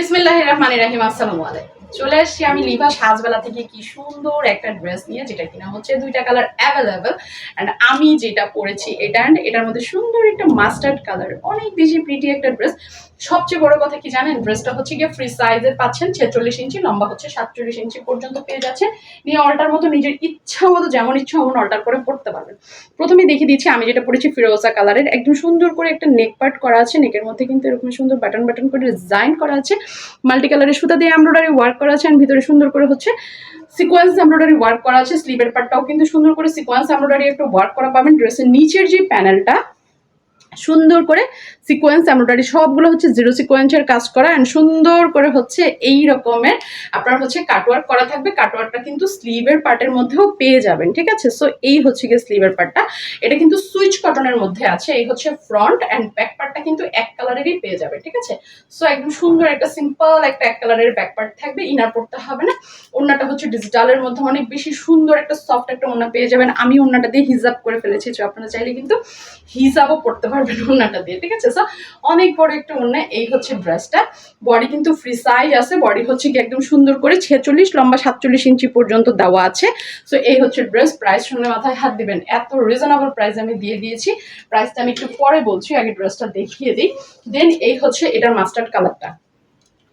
বিসমিল্লাহ রহমান রাহিম চলে আসছি আমি লিভা সাজবেলা থেকে কি সুন্দর একটা ড্রেস নিয়ে, যেটা কিনা হচ্ছে দুইটা কালার অ্যাভেলেবেল অ্যান্ড আমি যেটা পরেছি, এটা অ্যান্ড এটার মধ্যে সুন্দর একটা মাস্টার্ড কালার অনেক বেশি প্রিটি একটা ড্রেস সবচেয়ে বড় কথা কি জানেন? ড্রেসটা হচ্ছে গিয়ে ফ্রি সাইজের পাচ্ছেন, ছেচল্লিশ ইঞ্চি, লম্বা হচ্ছে সাতচল্লিশ ইঞ্চি পর্যন্ত পেয়ে যাচ্ছে। নিয়ে অল্টার মতো নিজের ইচ্ছা মতো, যেমন ইচ্ছা অমন অল্টার করে পড়তে পারবেন। প্রথমে দেখিয়ে দিচ্ছি, আমি যেটা পড়েছি ফিরোজা কালারের একদম সুন্দর করে একটা নেক পার্ট করা আছে নেকের মধ্যে কিন্তু এরকম সুন্দর বাটন বাটন করে ডিজাইন করা আছে। মাল্টি কালারের সুতা দিয়ে এমব্রয়ডারি ওয়ার্ক করা আছে আর ভিতরে সুন্দর করে হচ্ছে সিকোয়েন্স এমব্রয়ডারি ওয়ার্ক করা আছে। স্লিভের পার্টটাও কিন্তু সুন্দর করে সিকোয়েন্স এমব্রয়ডারি একটা ওয়ার্ক করা পাবেন। ড্রেসের নিচের যে প্যানেলটা সুন্দর করে সিকোয়েন্স এমব্রয়ডারি সবগুলো হচ্ছে জিরো সিকোয়েন্সের কাজ করা অ্যান্ড সুন্দর করে হচ্ছে এই রকমের আপনার হচ্ছে কাটওয়ার্ক করা থাকবে। কাটওয়ার্কটা কিন্তু স্লিভের পার্টের মধ্যেও পেয়ে যাবেন, ঠিক আছে? সো এই হচ্ছে গিয়ে স্লিভের পার্টটা এটা কিন্তু সুইচ কটনের মধ্যে আছে, এই হচ্ছে ফ্রন্ট অ্যান্ড ব্যাক পার্টটা কিন্তু এক কালারেরই পেয়ে যাবে, ঠিক আছে? সো একদম সুন্দর একটা সিম্পল একটা এক কালারের ব্যাক পার্ট থাকবে ইনার পড়তে হবে না। ওড়নাটা হচ্ছে ডিজিটালের মধ্যে, অনেক বেশি সুন্দর একটা সফট একটা ওড়না পেয়ে যাবেন। আমি ওড়নাটা দিয়ে হিজাব করে ফেলেছি, তো আপনারা চাইলে কিন্তু হিজাবও পড়তে পারবেন ওড়নাটা দিয়ে, ঠিক আছে? সো অনেক বড় একটা ওড়না, এই হচ্ছে ড্রেসটা বডি কিন্তু ফ্রি সাইজ আছে বডি হচ্ছে কি একদম সুন্দর করে ছেচল্লিশ, লম্বা সাতচল্লিশ ইঞ্চি পর্যন্ত দেওয়া আছে। সো এই হচ্ছে ড্রেস প্রাইস শুনলে মাথায় হাত দিবেন, এত রিজনেবল প্রাইস আমি দিয়ে দিয়েছি। প্রাইসটা আমি একটু পরে বলছি, আগে ড্রেসটা দেখিয়ে দিই। দেন এই হচ্ছে এটার মাস্টার্ড কালারটা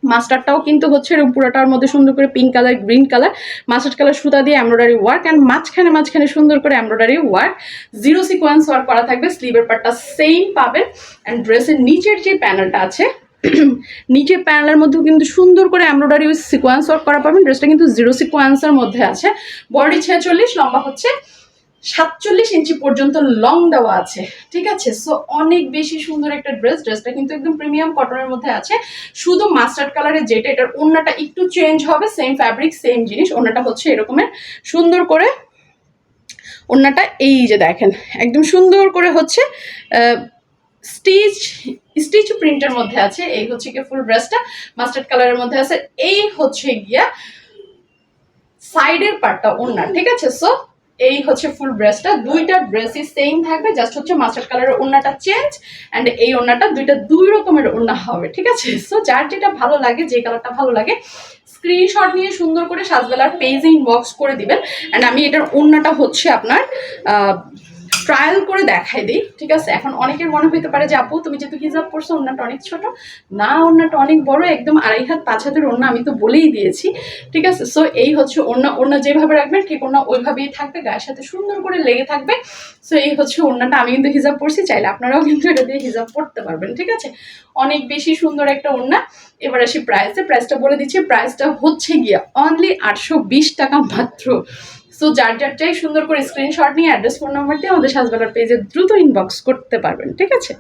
মাস্টারটাও কিন্তু হচ্ছে পুরোটার মধ্যে সুন্দর করে pink colour green colour mustard colour সুতা দিয়ে এমব্রয়ডারি ওয়ার্ক অ্যান্ড মাঝখানে মাঝখানে সুন্দর করে embroidery work zero sequence work করা থাকবে স্লিভের পার্টটা সেম পাবেন। অ্যান্ড ড্রেসের নিচের যে প্যানেলটা আছে, নিচের প্যানেলের মধ্যেও কিন্তু সুন্দর করে এমব্রয়ডারি সিকোয়েন্স ওয়ার্ক করা পাবেন। ড্রেসটা কিন্তু জিরো সিকোয়েন্সের মধ্যে আছে। বডি ছেচল্লিশ, লম্বা হচ্ছে সাতচল্লিশ ইঞ্চি পর্যন্ত লং দেওয়া আছে, ঠিক আছে? সো অনেক বেশি সুন্দর একটা ড্রেস ড্রেসটা কিন্তু একদম প্রিমিয়াম কটনের মধ্যে আছে। শুধু মাস্টার্ড কালারের যেটা, এটার ওড়নাটা একটু চেঞ্জ হবে সেম ফ্যাব্রিক সেম জিনিস, ওড়নাটা হচ্ছে এরকমের। সুন্দর করে ওড়নাটা এই যে দেখেন, একদম সুন্দর করে হচ্ছে স্টিচ স্টিচ প্রিন্টের মধ্যে আছে। এই হচ্ছে গিয়ে ফুল ড্রেসটা মাস্টার্ড কালারের মধ্যে আছে। এই হচ্ছে গিয়া সাইডের পার্টটা ওড়নার, ঠিক আছে? সো এই হচ্ছে ফুল ড্রেসটা দুইটা ড্রেসই সেম থাকবে জাস্ট হচ্ছে মাস্টার কালারের ওড়নাটা চেঞ্জ অ্যান্ড এই ওড়নাটা দুইটা দুই রকমের ওড়না হবে, ঠিক আছে? সো যার যেটা ভালো লাগে, যে কালারটা ভালো লাগে স্ক্রিনশট নিয়ে সুন্দর করে সাজবেলার পেজে ইনবক্স করে দিবেন। অ্যান্ড আমি এটার ওড়নাটা হচ্ছে আপনার ট্রায়াল করে দেখাই দিই, ঠিক আছে? এখন অনেকের মনে হইতে পারে যে, আপু, তুমি যেহেতু হিজাব পড়ছো ওড়নাটা অনেক ছোট। না, ওড়নাটা অনেক বড়, একদম আড়াই হাত, পাঁচ হাতের ওড়না আমি তো বলেই দিয়েছি, ঠিক আছে? সো এই হচ্ছে ওড়না ওড়না যেভাবে রাখবেন, ঠিক ওড়না ওইভাবেই থাকবে, গায়ের সাথে সুন্দর করে লেগে থাকবে। সো এই হচ্ছে ওড়নাটা, আমি কিন্তু হিজাব পড়ছি চাইলে আপনারাও কিন্তু এটা দিয়ে হিজাব পড়তে পারবেন, ঠিক আছে? অনেক বেশি সুন্দর একটা ওড়না। এবার আসি প্রাইসে প্রাইসটা বলে দিচ্ছি প্রাইসটা হচ্ছে গিয়া অনলি আটশো বিশ টাকা মাত্র। সো যার যারটাই সুন্দর করে স্ক্রিনশট নিয়ে অ্যাড্রেস ফোন নাম্বার দিয়ে আমাদের সাজবেলার পেজে দ্রুত ইনবক্স করতে পারবেন, ঠিক আছে?